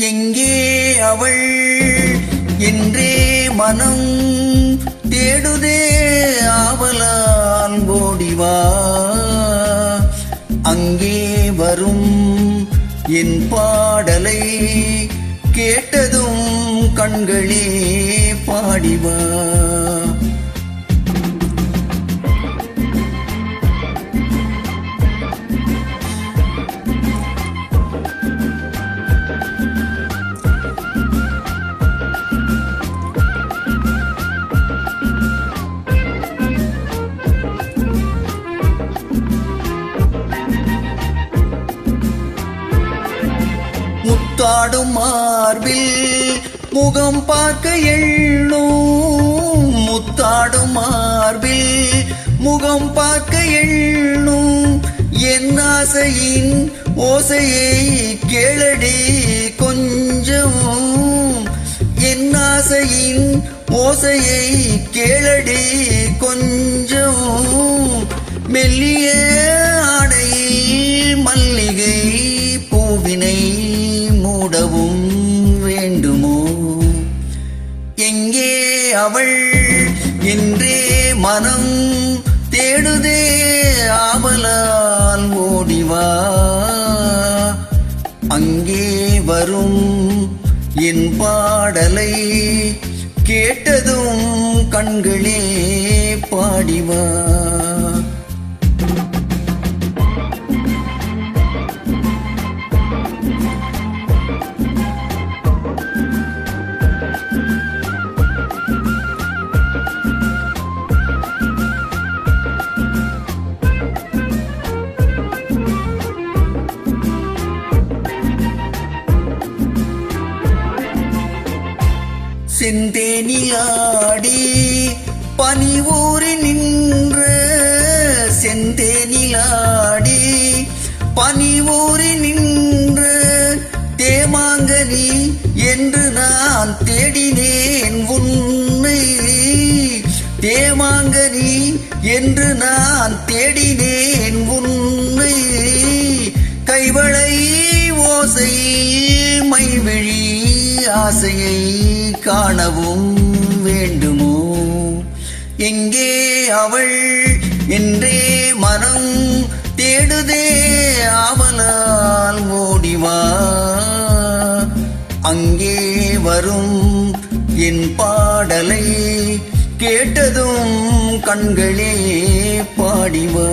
எங்கே அவள்? என்றே மனம் தேடுதே ஆவலால் ஓடிவா அங்கே வரும் என் பாடலை கேட்டதும் கண்களே பாடிவா. முத்தாடும் மார்பில் முகம் பார்க்க எண்ணும். முத்தாடும் மார்பில் முகம் பார்க்க எண்ணும். என் ஆசையின் ஓசையை கேளடி கொஞ்சம். என் ஆசையின் ஓசையை கேளடி கொஞ்சம். மெல்லிய ஆடையில் மல்லிகை பூவினை மூடவும் வேண்டுமோ? எங்கே அவள்? என்றே மனம் தேடுதே ஆவலால் ஓடிவா அங்கே வரும் என் பாடலை கேட்டதும் கண்களே பாடிவா செந்தேனிலாடி பனி ஊறி நின்று செந்தேனிலாடி பனி ஊறி நின்று தேமாங்கனி என்று நான் தேடினேன் உன்னை. தேமாங்கனி என்று நான் தேடினேன் உன்னை. கைவளை ஓசை மைவிழி ஆசையை காணவும் வேண்டுமோ? எங்கே அவள்? என்றே மனம் தேடுதே ஆவலால் ஓடிவா அங்கே வரும் என் பாடலை கேட்டதும் கண்களே பாடிவா